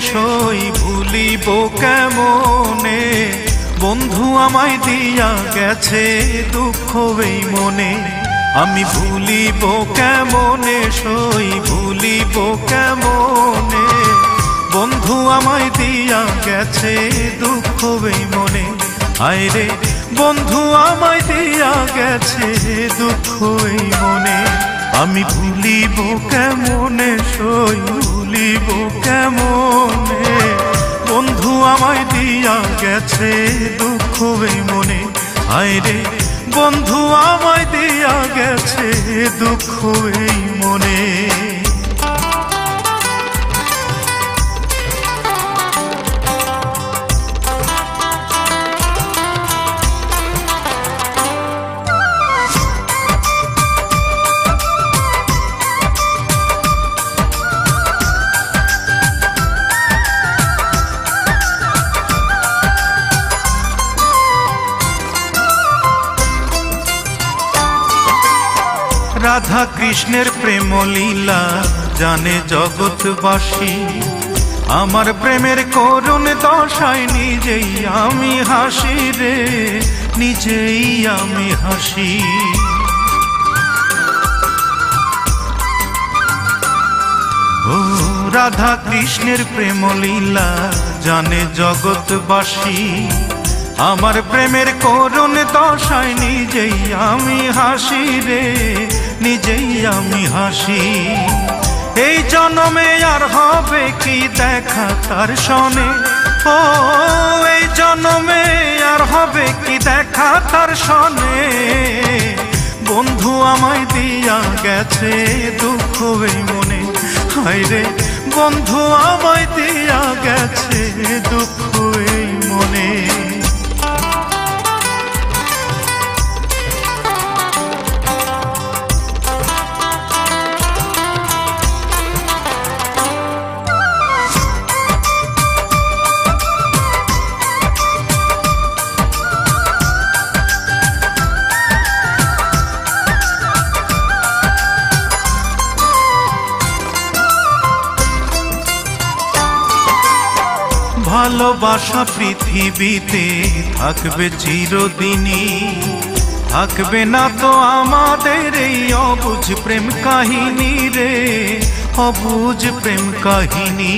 সই ভুলিব কেমনে? বন্ধু আমায় দিয়া গেছে দুঃখ এই মনে। আমি ভুলিব কেমনে, সই ভুলিব কেমনে? বন্ধু আমায় দিয়া গেছে দুঃখ এই মনে। আয়রে বন্ধু আমায় দিয়া গেছে দুঃখ এই মনে। আমি ভুলিব কেমনে, সই ভুলিব কেমনে? বন্ধু আমায় দিয়া গেছে দুঃখ মনে। আয়রে বন্ধু আমায় দিয়া গেছে দুঃখ এই মনে। রাধা কৃষ্ণের প্রেম লীলা জানে জগৎবাসী। আমার প্রেমের করুণ দশায় নিজেই আমি হাসি রে, নিজেই আমি হাসি। ও রাধা কৃষ্ণের প্রেম লীলা জানে জগৎবাসী। আমার প্রেমের করুণ দশায় নিজেই আমি হাসি রে আমি হাসি। এই জন্মে আর হবে কি দেখা তার সনে? ও, এই জন্মে আর হবে কি দেখা তার সনে? বন্ধু আমায় দিয়া গেছে দুঃখ এই মনে। হায়রে, বন্ধু আমায় দিয়া গেছে দুঃখ এই মনে। ভালোবাসা পৃথিবীতে থাকবে চিরদিনই। থাকবে না তো আমাদের এই অবুঝ প্রেম কাহিনী রে, অবুঝ প্রেম কাহিনী।